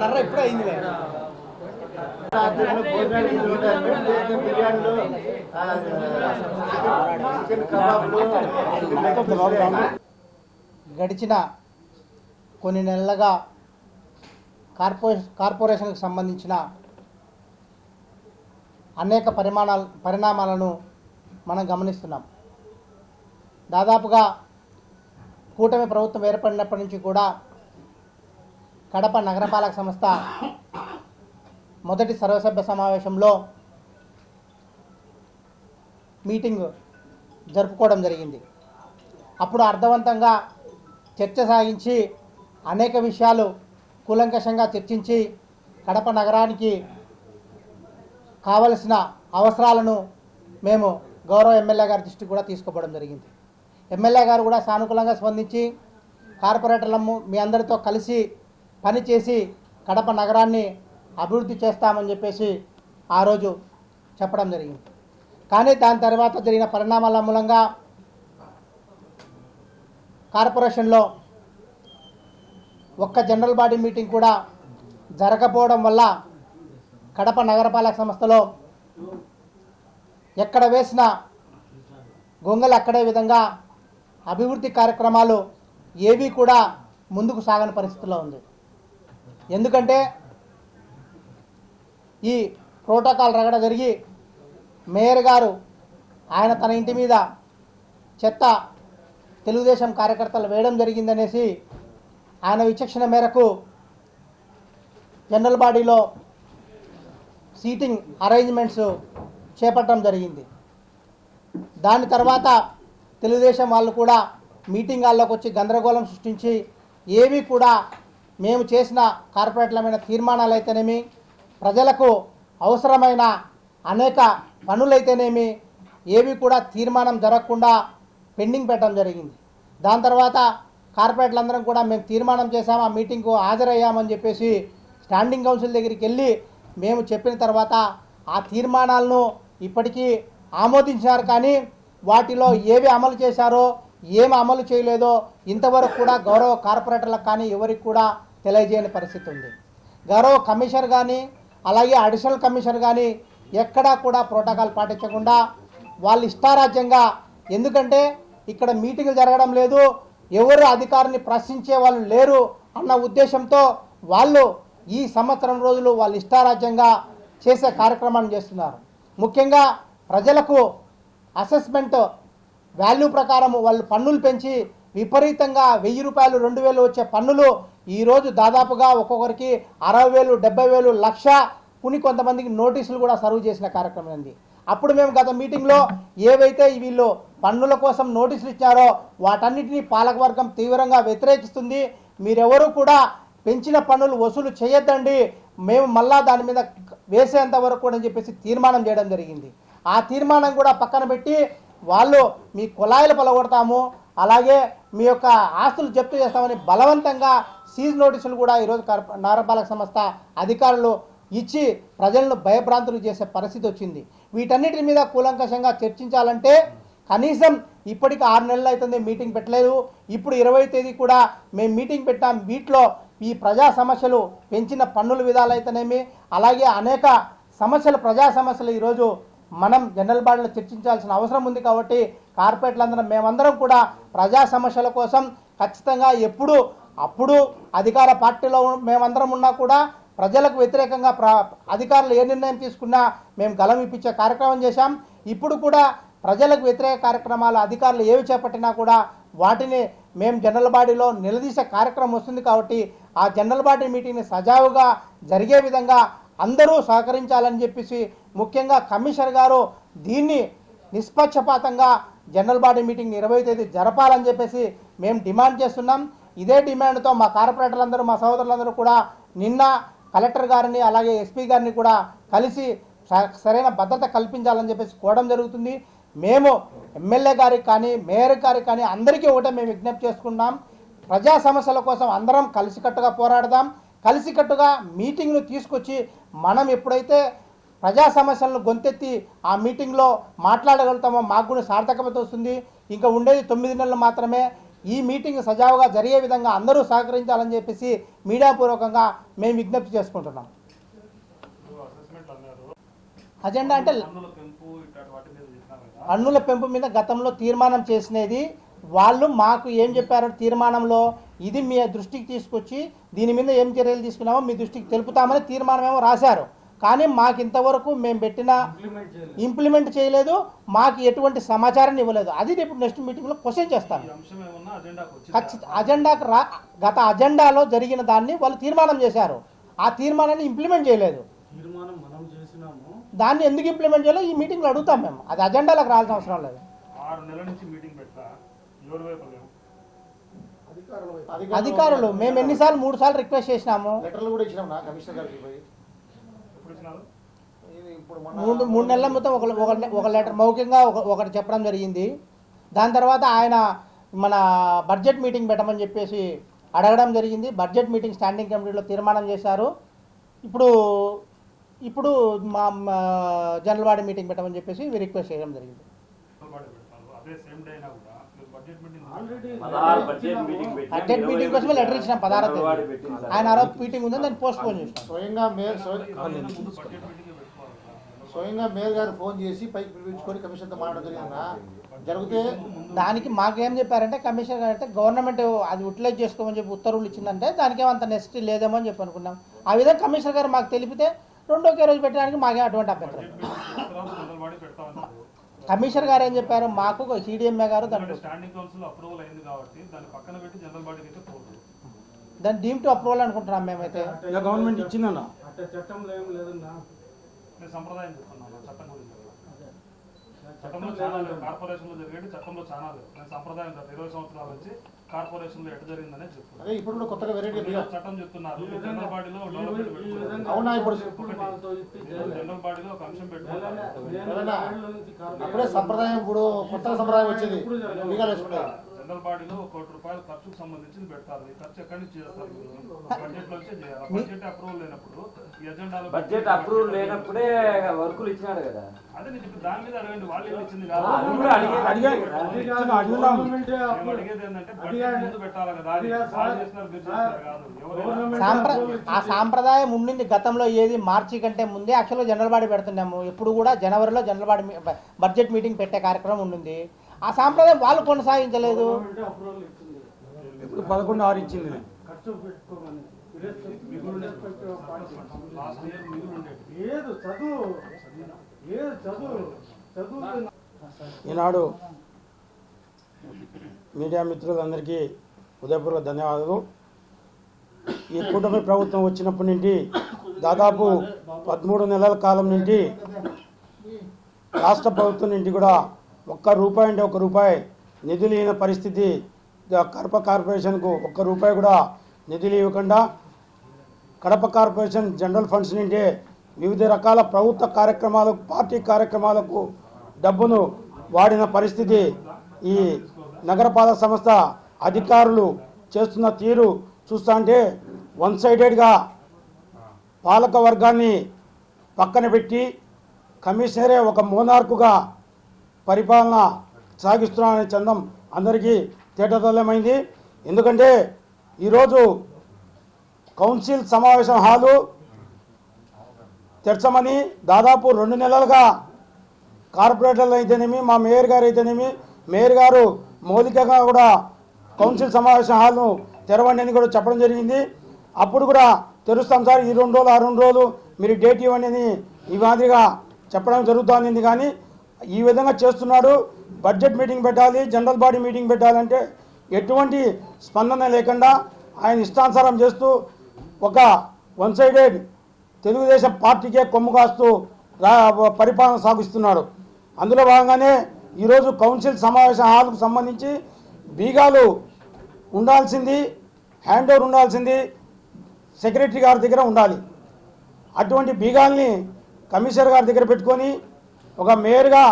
నర్ర మీరు ఎప్పుడు బిర్యానీలు, చికెన్ కబాబ్లు, గడిచిన కొన్ని నెలలుగా కార్పొరేషన్ కార్పొరేషన్కు సంబంధించిన అనేక పరిమాణాలు పరిణామాలను మనం గమనిస్తున్నాం. దాదాపుగా కూటమి ప్రభుత్వం ఏర్పడినప్పటి నుంచి కూడా కడప నగరపాలక సంస్థ మొదటి సర్వసభ్య సమావేశంలో మీటింగ్ జరుపుకోవడం జరిగింది. అప్పుడు అర్థవంతంగా చర్చ సాగించి అనేక విషయాలు కూలంకషంగా చర్చించి కడప నగరానికి కావలసిన అవసరాలను మేము గౌరవ ఎమ్మెల్యే గారి దృష్టికి కూడా తీసుకోవడం జరిగింది. ఎమ్మెల్యే గారు కూడా సానుకూలంగా స్పందించి కార్పొరేటర్లము మీ అందరితో కలిసి పనిచేసి కడప నగరాన్ని అభివృద్ధి చేస్తామని చెప్పేసి ఆ రోజు చెప్పడం జరిగింది. కానీ దాని తర్వాత జరిగిన పరిణామాల మూలంగా కార్పొరేషన్లో ఒక్క జనరల్ బాడీ మీటింగ్ కూడా జరగకపోవడం వల్ల కడప నగరపాలక సంస్థలో ఎక్కడ వేసిన గొంగలు అక్కడే విధంగా అభివృద్ధి కార్యక్రమాలు ఏవి కూడా ముందుకు సాగని పరిస్థితిలో ఉంది. ఎందుకంటే ఈ ప్రోటోకాల్ రగడ జరిగి మేయర్ గారు ఆయన తన ఇంటి మీద చెత్త తెలుగుదేశం కార్యకర్తలు వేయడం జరిగిందనేసి ఆయన విచక్షణ మేరకు జనరల్ బాడీలో సీటింగ్ అరేంజ్మెంట్స్ చేపట్టడం జరిగింది. దాని తర్వాత తెలుగుదేశం వాళ్ళు కూడా మీటింగ్ హాల్లోకి వచ్చి గందరగోళం సృష్టించి ఏవి కూడా మేము చేసిన కార్పొరేట్లమైన తీర్మానాలు అయితేనేమి ప్రజలకు అవసరమైన అనేక పనులైతేనేమి ఏవి కూడా తీర్మానం జరగకుండా పెండింగ్ పెట్టడం జరిగింది. దాని తర్వాత కార్పొరేట్లందరం కూడా మేము తీర్మానం చేసాము ఆ మీటింగ్కు హాజరయ్యామని చెప్పేసి స్టాండింగ్ కౌన్సిల్ దగ్గరికి వెళ్ళి మేము చెప్పిన తర్వాత ఆ తీర్మానాలను ఇప్పటికీ ఆమోదించారు కానీ వాటిలో ఏవి అమలు చేశారో ఏమి అమలు చేయలేదో ఇంతవరకు కూడా గౌరవ కార్పొరేటర్లకు కానీ ఎవరికి కూడా తెలియజేయని పరిస్థితి ఉంది. గౌరవ కమిషనర్ కానీ అలాగే అడిషనల్ కమిషనర్ కానీ ఎక్కడా కూడా ప్రోటోకాల్ పాటించకుండా వాళ్ళు ఇష్టారాజ్యంగా ఎందుకంటే ఇక్కడ మీటింగ్లు జరగడం లేదు ఎవరు అధికారిని ప్రశ్నించే వాళ్ళు లేరు అన్న ఉద్దేశంతో వాళ్ళు ఈ సంవత్సరం రోజులు వాళ్ళు ఇష్టారాజ్యంగా చేసే కార్యక్రమాన్ని చేస్తున్నారు. ముఖ్యంగా ప్రజలకు అసెస్మెంట్ వాల్యూ ప్రకారం వాళ్ళు పన్నులు పెంచి విపరీతంగా వెయ్యి రూపాయలు రెండు వేలు వచ్చే పన్నులు ఈరోజు దాదాపుగా ఒక్కొక్కరికి అరవై వేలు డెబ్బై వేలు లక్ష కుని కొంతమందికి నోటీసులు కూడా సర్వ్ చేసిన కార్యక్రమం ఉంది అప్పుడు మేము గత మీటింగ్లో ఏవైతే వీళ్ళు పన్నుల కోసం నోటీసులు ఇచ్చారో వాటన్నిటినీ పాలకవర్గం తీవ్రంగా వ్యతిరేకిస్తుంది. మీరెవరూ కూడా పెంచిన పన్నులు వసూలు చేయొద్దండి. మేము మళ్ళా దాని మీద వేసేంత వరకు కూడా అని చెప్పేసి తీర్మానం చేయడం జరిగింది. ఆ తీర్మానం కూడా పక్కన పెట్టి వాళ్ళు మీ కుళాయిలు పలగొడతాము అలాగే మీ యొక్క ఆస్తులు జప్తు చేస్తామని బలవంతంగా సీజ్ నోటీసులు కూడా ఈరోజు నగరపాలక సంస్థ అధికారులు ఇచ్చి ప్రజలను భయభ్రాంతులు చేసే పరిస్థితి వచ్చింది. వీటన్నిటి మీద కూలంకషంగా చర్చించాలంటే కనీసం ఇప్పటికి ఆరు నెలలు అవుతుంది మీటింగ్ పెట్టలేదు. ఇప్పుడు ఇరవై తేదీ కూడా మేము మీటింగ్ పెట్టాం వీటిలో ఈ ప్రజా సమస్యలు పెంచిన పన్నుల విధాలైతేనేమి అలాగే అనేక సమస్యలు ప్రజా సమస్యలు ఈరోజు మనం జనరల్ బాడీలో చర్చించాల్సిన అవసరం ఉంది కాబట్టి కార్పొరేట్లందరం మేమందరం కూడా ప్రజా సమస్యల కోసం ఖచ్చితంగా ఎప్పుడు అప్పుడు అధికార పార్టీలో మేమందరం ఉన్నా కూడా ప్రజలకు వ్యతిరేకంగా అధికారులు ఏ నిర్ణయం తీసుకున్నా మేము గలం ఇప్పించే కార్యక్రమం చేశాం. ఇప్పుడు కూడా ప్రజలకు వ్యతిరేక కార్యక్రమాలు అధికారులు ఏవి చేపట్టినా కూడా వాటిని మేము జనరల్ బాడీలో నిలదీసే కార్యక్రమం వస్తుంది కాబట్టి ఆ జనరల్ బాడీ మీటింగ్ని సజావుగా జరిగే విధంగా అందరూ సహకరించాలని చెప్పేసి ముఖ్యంగా కమిషనర్ గారు దీన్ని నిష్పక్షపాతంగా జనరల్ బాడీ మీటింగ్ ఇరవై తేదీ జరపాలని చెప్పేసి మేము డిమాండ్ చేస్తున్నాం. ఇదే డిమాండ్తో మా కార్పొరేటర్లందరూ మా సహోదరులందరూ కూడా నిన్న కలెక్టర్ గారిని అలాగే ఎస్పీ గారిని కూడా కలిసి స- సరైన భద్రత కల్పించాలని చెప్పేసి కోవడం జరుగుతుంది. మేము ఎమ్మెల్యే గారికి కానీ మేయర్ గారికి కానీ అందరికీ ఒకటే మేము విజ్ఞప్తి చేసుకున్నాం ప్రజా సమస్యల కోసం అందరం కలిసికట్టుగా పోరాడదాం. కలిసికట్టుగా మీటింగ్ను తీసుకొచ్చి మనం ఎప్పుడైతే ప్రజా సమస్యలను గొంతెత్తి ఆ మీటింగ్లో మాట్లాడగలుగుతామో మాకు కూడా సార్థకత వస్తుంది. ఇంకా ఉండేది తొమ్మిది నెలలు మాత్రమే. ఈ మీటింగ్ సజావుగా జరిగే విధంగా అందరూ సహకరించాలని చెప్పేసి మీడియా పూర్వకంగా మేము విజ్ఞప్తి చేసుకుంటున్నాం. అజెండా అంటే పన్నుల పెంపు మీద గతంలో తీర్మానం చేసినది వాళ్ళు మాకు ఏం చెప్పారు తీర్మానంలో ఇది మీ దృష్టికి తీసుకొచ్చి దీని మీద ఏం చర్యలు తీసుకున్నామో మీ దృష్టికి తెలుపుతామని తీర్మానం ఏమో రాశారు. కానీ మాకు ఇంతవరకు మేము పెట్టిన ఇంప్లిమెంట్ చేయలేదు. మాకు ఎటువంటి సమాచారాన్ని ఇవ్వలేదు. అది రేపు నెక్స్ట్ మీటింగ్లో క్వశ్చన్ చేస్తాను అజెండాకు ఖచ్చిత అజెండాకు రా గత అజెండాలో జరిగిన దాన్ని వాళ్ళు తీర్మానం చేశారు. ఆ తీర్మానాన్ని ఇంప్లిమెంట్ చేయలేదు. దాన్ని ఎందుకు ఇంప్లిమెంట్ చేయాలో ఈ మీటింగ్లో అడుగుతాం మేము. అది అజెండాలకు రావాల్సిన అవసరం లేదు. ఆరు నెలల నుంచి మీటింగ్ పెట్టా. ఎవరి వైపు లేవు? అధికారులు మేము ఎన్నిసార్లు మూడు సార్లు రిక్వెస్ట్ చేసినాము. లెటర్లు కూడా ఇచ్చినాం నా కమిషనర్ గారికి పోయి. ఎప్పుడు ఇచ్చినారు? ఇది ఇప్పుడు మూడు మూడు నెలల మొత్తం ఒక ఒక ఒక లెటర్ మౌఖికంగా ఒక ఒకటి చెప్పడం జరిగింది. దాని తర్వాత ఆయన మన బడ్జెట్ మీటింగ్ పెట్టమని చెప్పేసి అడగడం జరిగింది. బడ్జెట్ మీటింగ్ స్టాండింగ్ కమిటీలో తీర్మానం చేశారు. ఇప్పుడు ఇప్పుడు మా మా జనరల్ బాడీ మీటింగ్ పెట్టమని చెప్పేసి రిక్వెస్ట్ చేయడం జరిగింది బడ్జెట్ మీటింగ్ పదహారు బడ్జెట్ మీటింగ్ పెట్టాం. బడ్జెట్ ఇరవై మీటింగ్ కోసమే లెటర్ ఇచ్చినాం పదహారో సార్. ఆయన ఆ రోజు మీటింగ్ ఉందని దాన్ని పోస్ట్ పోన్ చేసినాం స్వయంగా మేయర్. స్వయంగా మేయర్ గారు ఫోన్ చేసి పైకి పిలిపించుకొని కమిషన్తో జరిగిందా జరిగితే దానికి మాకేం చెప్పారంటే కమిషనర్ గారు అంటే గవర్నమెంట్ అది యూటిలైజ్ చేసుకోమని చెప్పి ఉత్తర్వులు ఇచ్చిందంటే దానికి ఏమంత నెసిటీ లేదేమో అని చెప్పి అనుకున్నాం ఆ విధంగా కమిషనర్ గారు మాకు తెలిపితే రెండో ఒకే రోజు పెట్టడానికి మాకే అటువంటి అభ్యంతరం. కమిషనర్ గారు ఏం చెప్పారు? మాకు సిడిఎంఏ గారు ఎందుకంటే దాంట్లో స్టాండింగ్ కౌన్సిల్ అప్రూవల్ అయింది కాబట్టి దాన్ని పక్కన పెట్టి జనరల్ బాడీకి అయితే పోదు. దాన్ని డీమ్ టు అప్రూవల్ అనుకుంటున్నాం మేమైతే. గవర్నమెంట్ ఇచ్చిందన్న. నేను సంప్రదాయం చెప్తున్నాను చట్టం గురించి. చట్టంలో చాలా లేవు. కార్పొరేషన్లో జరిగేది చట్టంలో చాలా లేవు. నేను సంప్రదాయం గత ఇరవై సంవత్సరాల నుంచి కార్పొరేషన్లో ఎటు జరిగిందనే చెప్తున్నాను అదే ఇప్పుడు కొత్తగా వెరైటీ చట్టం చెప్తున్నారు. జనరల్ బాడీలో అవునా ఇప్పుడు? జనరల్ బాడీలో ఒక అంశం పెట్టుకోవాలి అప్పుడే సంప్రదాయం ఇప్పుడు కొత్త సంప్రదాయం వచ్చింది. జనరల్ బాడీలో ఒక రూపాయల ఖర్చుకు సంబంధించి పెడతారు. ఈ ఖర్చు ఎక్కడి నుంచి చేస్తారు? బడ్జెట్ చేయాలి. బడ్జెట్ అప్రూవల్ లేనప్పుడు ఈ ఎజెండాలో బడ్జెట్ అప్రూవల్ లేనప్పుడే వర్కులు ఇచ్చినాడు కదా. అదే ఇప్పుడు దాని మీద అడగండి వాళ్ళు ఏమి ఇచ్చింది కాదు? అడుగుదాం ఏంటంటే బడ్జెట్ ముందు పెట్టాలి కదా? అది వాళ్ళు చేస్తున్నారు మీరు చేస్తున్నారు కాదు. ఎవరైనా సాంప్ర ఆ సాంప్రదాయం ఉండింది గతంలో ఏది? మార్చి కంటే ముందే యాక్చువల్గా జనరల్ బాడీ పెడుతున్నాము. ఇప్పుడు కూడా జనవరిలో జనరల్ బాడీ బడ్జెట్ మీటింగ్ పెట్టే కార్యక్రమం ఉండింది. ఆ సాంప్రదాయం వాళ్ళు కొనసాగించలేదు. ఇప్పుడు పదకొండు ఆరు ఇచ్చింది. లాస్ట్ ఇయర్ మిగులు ఉండేది ఏదు చదువు. ఏదు చదువు. చదువు ఈనాడు మీడియా మిత్రులందరికీ ఉదయపూర్వక ధన్యవాదాలు. ఈ కూటమి ప్రభుత్వం వచ్చినప్పటి నుండి దాదాపు పదమూడు నెలల కాలం నుండి రాష్ట్ర ప్రభుత్వం నుండి కూడా ఒక్క రూపాయి అంటే ఒక రూపాయి నిధులు లేని పరిస్థితి కడప కార్పొరేషన్కు ఒక్క రూపాయి కూడా నిధులు ఇవ్వకుండా కడప కార్పొరేషన్ జనరల్ ఫండ్స్ నుండి వివిధ రకాల ప్రభుత్వ కార్యక్రమాలకు పార్టీ కార్యక్రమాలకు డబ్బును వాడిన పరిస్థితి ఈ నగరపాలక సంస్థ అధికారులు చేస్తున్న తీరు చూస్తా అంటే వన్ సైడెడ్గా పాలక వర్గాన్ని పక్కన పెట్టి కమిషనరే ఒక మోనార్కుగా పరిపాలన సాగిస్తున్నారనే చందం అందరికీ తేటతల్యమైంది ఎందుకంటే ఈరోజు కౌన్సిల్ సమావేశం హాలు తెరచమని దాదాపు రెండు నెలలుగా కార్పొరేటర్లు అయితేనేమి మా మేయర్ గారు అయితేనేమి మేయర్ గారు మౌలికంగా కూడా కౌన్సిల్ సమావేశం హాల్ను తెరవండి అని కూడా చెప్పడం జరిగింది. అప్పుడు కూడా తెరుస్తాం సార్ ఈ రెండు రోజులు ఆ రెండు రోజులు మీరు డేట్ ఇవ్వండి అని ఈ మాదిరిగా చెప్పడం జరుగుతుంది కానీ ఈ విధంగా చేస్తున్నాడు. బడ్జెట్ మీటింగ్ పెట్టాలి జనరల్ బాడీ మీటింగ్ పెట్టాలంటే ఎటువంటి స్పందన లేకుండా ఆయన ఇష్టానుసారం చేస్తూ ఒక వన్ సైడెడ్ తెలుగుదేశం పార్టీకే కొమ్ము కాస్తూ పరిపాలన సాగిస్తున్నాడు. అందులో భాగంగానే ఈరోజు కౌన్సిల్ సమావేశ హాల్కు సంబంధించి బీగాలు ఉండాల్సింది హ్యాండ్ ఓవర్ ఉండాల్సింది సెక్రటరీ గారి దగ్గర ఉండాలి. అటువంటి బీగాల్ని కమిషనర్ గారి దగ్గర పెట్టుకొని ఒక మేయర్గా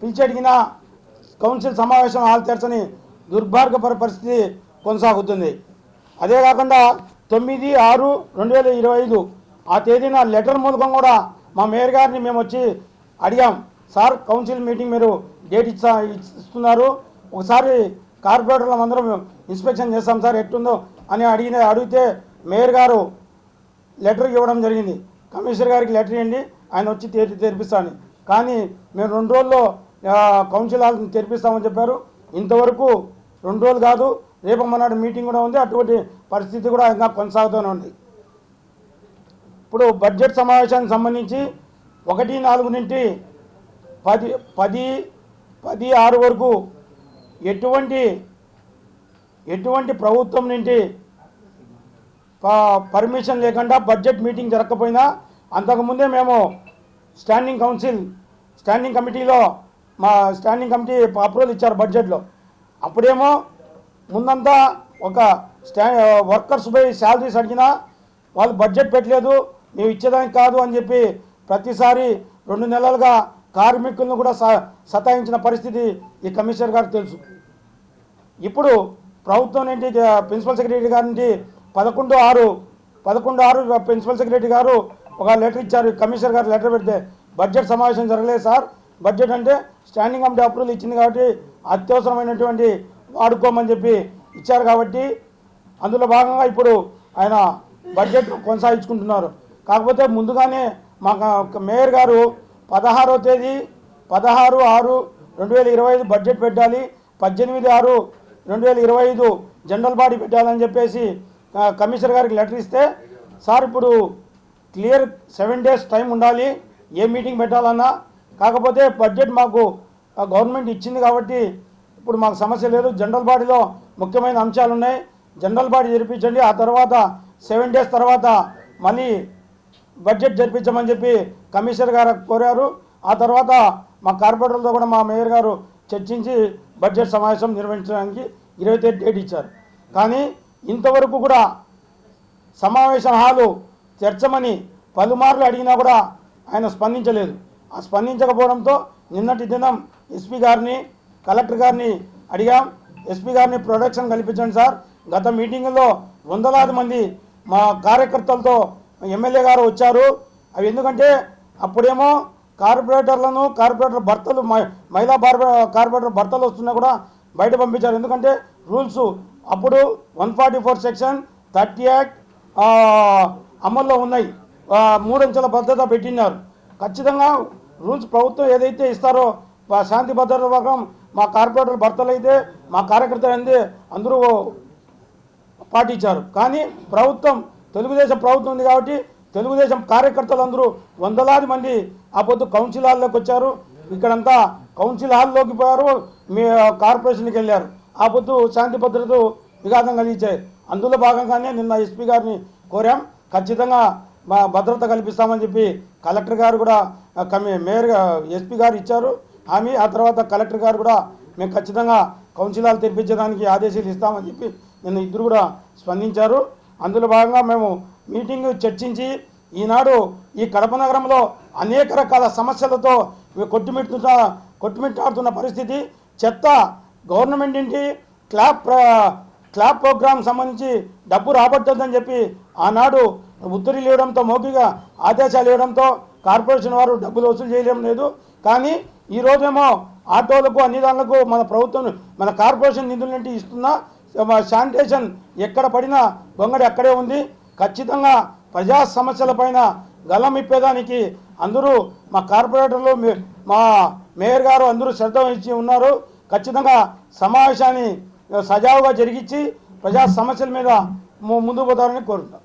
పిలిచి అడిగిన కౌన్సిల్ సమావేశం హాల్ దుర్భార్గపర పరిస్థితి కొనసాగుతుంది. అదే కాకుండా తొమ్మిది ఆరు రెండు వేల ఇరవై ఐదు ఆ తేదీన లెటర్ మూలకం కూడా మా మేయర్ గారిని మేము వచ్చి అడిగాం. సార్ కౌన్సిల్ మీటింగ్ మీరు డేట్ ఇచ్చా ఇస్తున్నారు. ఒకసారి కార్పొరేటర్లు అందరం ఇన్స్పెక్షన్ చేస్తాం సార్ ఎట్టుందో అని అడిగిన అడిగితే మేయర్ గారు లెటర్ ఇవ్వడం జరిగింది. కమిషనర్ గారికి లెటర్ ఇవ్వండి ఆయన వచ్చి తెరిపిస్తాను కానీ మేము రెండు రోజుల్లో కౌన్సిల్ హాల్ తెరిపిస్తామని చెప్పారు. ఇంతవరకు రెండు రోజులు కాదు రేపు మనాడు మీటింగ్ కూడా ఉంది. అటువంటి పరిస్థితి కూడా ఇంకా కొనసాగుతూనే ఉంది. ఇప్పుడు బడ్జెట్ సమావేశానికి సంబంధించి ఒకటి నాలుగు నుండి పది పది పది ఆరు వరకు ఎటువంటి ఎటువంటి ప్రభుత్వం నుండి పర్మిషన్ లేకుండా బడ్జెట్ మీటింగ్ జరగకపోయినా అంతకుముందే మేము స్టాండింగ్ కౌన్సిల్ స్టాండింగ్ కమిటీలో మా స్టాండింగ్ కమిటీ అప్రూవల్ ఇచ్చారు బడ్జెట్లో అప్పుడేమో ముందంతా ఒక స్టా వర్కర్స్ పై శాలరీస్ అడిగినా వాళ్ళు బడ్జెట్ పెట్టలేదు మేము ఇచ్చేదానికి కాదు అని చెప్పి ప్రతిసారి రెండు నెలలుగా కార్మికులను కూడా స- సతాయించిన పరిస్థితి ఈ కమిషనర్ గారికి తెలుసు. ఇప్పుడు ప్రభుత్వం నుండి ప్రిన్సిపల్ సెక్రటరీ గారి నుండి పదకొండు ఆరు పదకొండు ఆరు ప్రిన్సిపల్ సెక్రటరీ గారు ఒక లెటర్ ఇచ్చారు. కమిషనర్ గారు లెటర్ పెడితే బడ్జెట్ సమావేశం జరగలేదు సార్. బడ్జెట్ అంటే స్టాండింగ్ కమిటీ అప్రూవల్ ఇచ్చింది కాబట్టి అత్యవసరమైనటువంటి వాడుకోమని చెప్పి ఇచ్చారు కాబట్టి అందులో భాగంగా ఇప్పుడు ఆయన బడ్జెట్ కొనసాగించుకుంటున్నారు. కాకపోతే ముందుగానే మా మేయర్ గారు పదహారో తేదీ పదహారు ఆరు రెండు వేల ఇరవై ఐదు బడ్జెట్ పెట్టాలి పద్దెనిమిది ఆరు రెండు వేల ఇరవై ఐదు జనరల్ బాడీ పెట్టాలని చెప్పేసి కమిషనర్ గారికి లెటర్ ఇస్తే సార్ ఇప్పుడు క్లియర్ సెవెన్ డేస్ టైం ఉండాలి ఏ మీటింగ్ పెట్టాలన్నా కాకపోతే బడ్జెట్ మాకు గవర్నమెంట్ ఇచ్చింది కాబట్టి ఇప్పుడు మాకు సమస్య లేదు. జనరల్ బాడీలో ముఖ్యమైన అంశాలు ఉన్నాయి. జనరల్ బాడీ జరిపించండి. ఆ తర్వాత సెవెన్ డేస్ తర్వాత మళ్ళీ బడ్జెట్ జరిపించమని చెప్పి కమిషనర్ గారు కోరారు. ఆ తర్వాత మా కార్పొరేటర్లతో కూడా మా మేయర్ గారు చర్చించి బడ్జెట్ సమావేశం నిర్వహించడానికి ఇరవై తేదీ డేట్ ఇచ్చారు. కానీ ఇంతవరకు కూడా సమావేశం హాలు తెరచమని పలుమార్లు అడిగినా కూడా ఆయన స్పందించలేదు. స్పందించకపోవడంతో నిన్నటి దినం ఎస్పీ గారిని కలెక్టర్ గారిని అడిగాం. ఎస్పీ గారిని ప్రొటెక్షన్ కల్పించండి సార్. గత మీటింగుల్లో వందలాది మంది మా కార్యకర్తలతో ఎమ్మెల్యే గారు వచ్చారు. అవి ఎందుకంటే అప్పుడేమో కార్పొరేటర్లను కార్పొరేటర్ భర్తలు మహిళా బార్బ- కార్పొరేటర్ భర్తలు వస్తున్నా కూడా బయట పంపించారు. ఎందుకంటే రూల్స్ అప్పుడు one forty four section thirty act అమల్లో ఉన్నాయి. మూడంచెల భద్రత పెట్టినారు ఖచ్చితంగా రూల్స్ ప్రభుత్వం ఏదైతే ఇస్తారో మా శాంతి భద్రత వర్గం మా కార్పొరేటర్ భర్తలు అయితే మా కార్యకర్తలు అయితే అందరూ పాటించారు. కానీ ప్రభుత్వం తెలుగుదేశం ప్రభుత్వం ఉంది కాబట్టి తెలుగుదేశం కార్యకర్తలు అందరూ వందలాది మంది ఆ పొద్దు కౌన్సిల్ హాల్లోకి వచ్చారు. ఇక్కడంతా కౌన్సిల్ హాల్లోకి పోయారు మీ కార్పొరేషన్కి వెళ్ళారు. ఆ పొద్దు శాంతి భద్రతలు విఘాతం కలిగించాయి. అందులో భాగంగానే నిన్న ఎస్పీ గారిని కోరాం. ఖచ్చితంగా మా భద్రత కల్పిస్తామని చెప్పి కలెక్టర్ గారు కూడా కమి మేయర్ ఎస్పీ గారు ఇచ్చారు. హామీ ఆ తర్వాత కలెక్టర్ గారు కూడా మేము ఖచ్చితంగా కౌన్సిలాలు తెప్పించడానికి తెరిపించడానికి ఆదేశాలు ఇస్తామని చెప్పి నిన్న ఇద్దరు కూడా స్పందించారు. అందులో భాగంగా మేము మీటింగ్ చర్చించి ఈనాడు ఈ కడప నగరంలో అనేక రకాల సమస్యలతో కొట్టుమిట్టుతున్న కొట్టుమిట్టాడుతున్న పరిస్థితి. చెత్త గవర్నమెంట్ నుండి క్లాప్ స్లాబ్ ప్రోగ్రాం సంబంధించి డబ్బు రాబట్టొద్దని చెప్పి ఆనాడు ఉత్తర్వులు ఇవ్వడంతో మౌఖిగా ఆదేశాలు ఇవ్వడంతో కార్పొరేషన్ వారు డబ్బులు వసూలు చేయడం లేదు. కానీ ఈ రోజేమో ఆటోలకు అన్ని దానిలకు మన ప్రభుత్వం మన కార్పొరేషన్ నిధుల నుండి ఇస్తున్న శానిటేషన్ ఎక్కడ పడినా గొంగడి అక్కడే ఉంది. ఖచ్చితంగా ప్రజా సమస్యలపైన గలం ఇప్పేదానికి అందరూ మా కార్పొరేటర్లు మా మేయర్ గారు అందరూ శ్రద్ధ వహించి ఉన్నారు. ఖచ్చితంగా సమావేశాన్ని సజావుగా జరిగించి ప్రజా సమస్యల మీద ముందు ముందుకు పోతారని కోరుతున్నాం